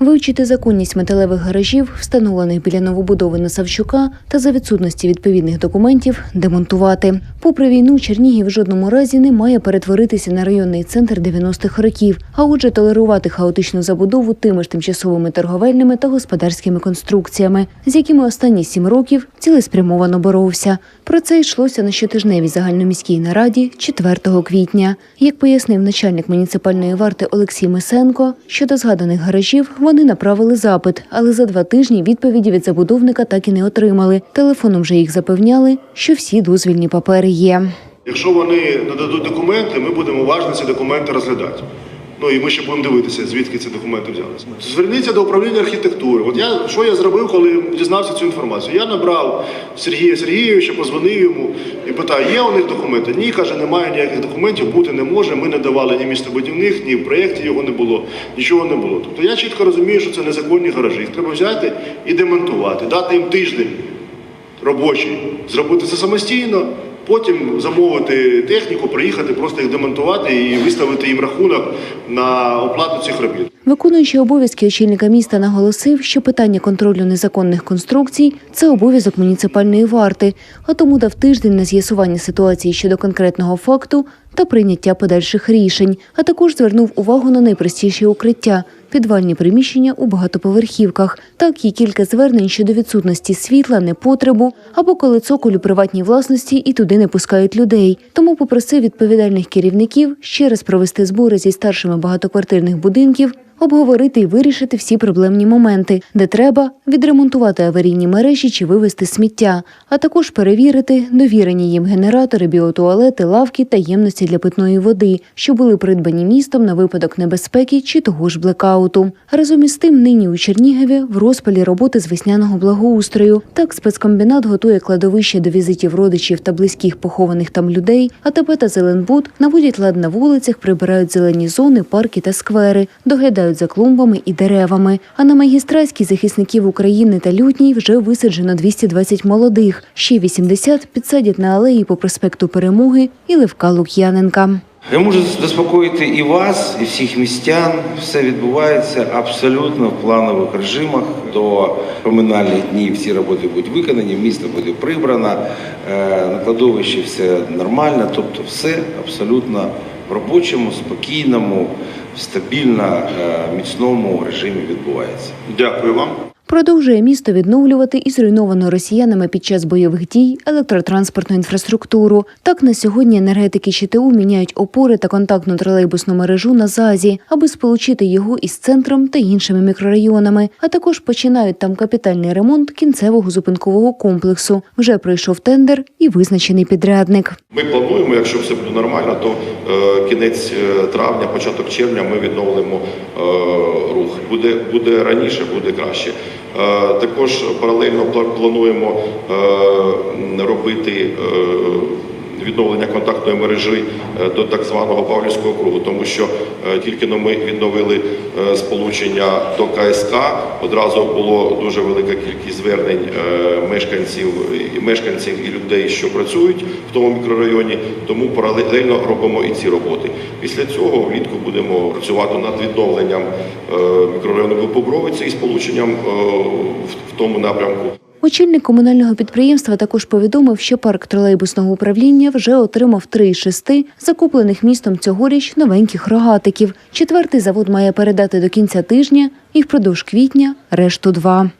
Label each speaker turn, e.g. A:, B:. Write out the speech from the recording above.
A: Вивчити законність металевих гаражів, встановлених біля новобудови на Савчука, та за відсутності відповідних документів демонтувати. Попри війну, Чернігів в жодному разі не має перетворитися на районний центр 90-х років, а отже, толерувати хаотичну забудову тими ж тимчасовими торговельними та господарськими конструкціями, з якими останні сім років цілеспрямовано боровся. Про це йшлося на щотижневій загальноміській нараді 4 квітня. Як пояснив начальник муніципальної варти Олексій Мисенко, щодо згаданих гаражів вони направили запит, але за два тижні відповіді від забудовника так і не отримали. Телефоном вже їх запевняли, що всі дозвільні папери є.
B: Якщо вони нададуть документи, ми будемо уважно ці документи розглядати. Ну і ми ще будемо дивитися, звідки ці документи взялися. Зверніться до управління архітектури. От я що я зробив, коли дізнався цю інформацію? Я набрав Сергія Сергійовича, позвонив йому і питаю, є у них документи? Ні, каже, немає ніяких документів, бути не може. Ми не давали ні містобудівних, ні в проєкті його не було, нічого не було. Тобто я чітко розумію, що це незаконні гаражі. Їх треба взяти і демонтувати, дати їм тиждень робочий, зробити це самостійно, потім замовити техніку, приїхати, просто їх демонтувати і виставити їм рахунок на оплату цих робіт.
A: Виконуючий обов'язки очільника міста наголосив, що питання контролю незаконних конструкцій це обов'язок муніципальної варти, а тому дав тиждень на з'ясування ситуації щодо конкретного факту та прийняття подальших рішень, а також звернув увагу на найпростіші укриття підвальні приміщення у багатоповерхівках. Так є кілька звернень щодо відсутності світла, непотребу або коли цоколь приватній власності і туди не пускають людей. Тому попросив відповідальних керівників ще раз провести збори зі старшими багатоквартирних будинків. Обговорити і вирішити всі проблемні моменти, де треба відремонтувати аварійні мережі чи вивезти сміття, а також перевірити довірені їм генератори, біотуалети, лавки та ємності для питної води, що були придбані містом на випадок небезпеки чи того ж блекауту. Разом із тим, нині у Чернігові в розпалі роботи з весняного благоустрою. Так спецкомбінат готує кладовище до візитів родичів та близьких похованих там людей. АТП та Зеленбуд наводять лад на вулицях, прибирають зелені зони, парки та сквери, доглядають за клумбами і деревами. А на магістратській захисників України та Лютній вже висаджено 220 молодих. Ще 80 підсадять на алеї по проспекту Перемоги і Левка Лук'яненка.
C: Я можу заспокоїти і вас, і всіх містян. Все відбувається абсолютно в планових режимах. До поминальних днів всі роботи будуть виконані, місто буде прибрано, е, на кладовищі все нормально. Тобто, все абсолютно в робочому, спокійному, стабільно, е, міцному режимі відбувається.
B: Дякую вам.
A: Продовжує місто відновлювати і зруйновану росіянами під час бойових дій електротранспортну інфраструктуру. Так на сьогодні енергетики ЧТУ міняють опори та контактну тролейбусну мережу на ЗАЗі, аби сполучити його із центром та іншими мікрорайонами. А також починають там капітальний ремонт кінцевого зупинкового комплексу. Вже пройшов тендер і визначений підрядник.
B: Ми плануємо, якщо все буде нормально, то е, кінець е, травня, початок червня ми відновимо е, рух. Буде, буде раніше, буде краще. Е, також паралельно пла- плануємо е, робити е, відновлення контактної мережі е, до так званого Павлівського кругу, тому що е, тільки ми відновили е, сполучення до КСК, одразу було дуже велика кількість звернень мешканців мешканців і людей, що працюють в тому мікрорайоні. Тому паралельно робимо і ці роботи. Після цього влітку будемо працювати над відновленням мікрорайону Побровиці і сполученням в тому напрямку.
A: Очільник комунального підприємства також повідомив, що парк тролейбусного управління вже отримав три із шести закуплених містом цьогоріч новеньких рогатиків. Четвертий завод має передати до кінця тижня і впродовж квітня решту два.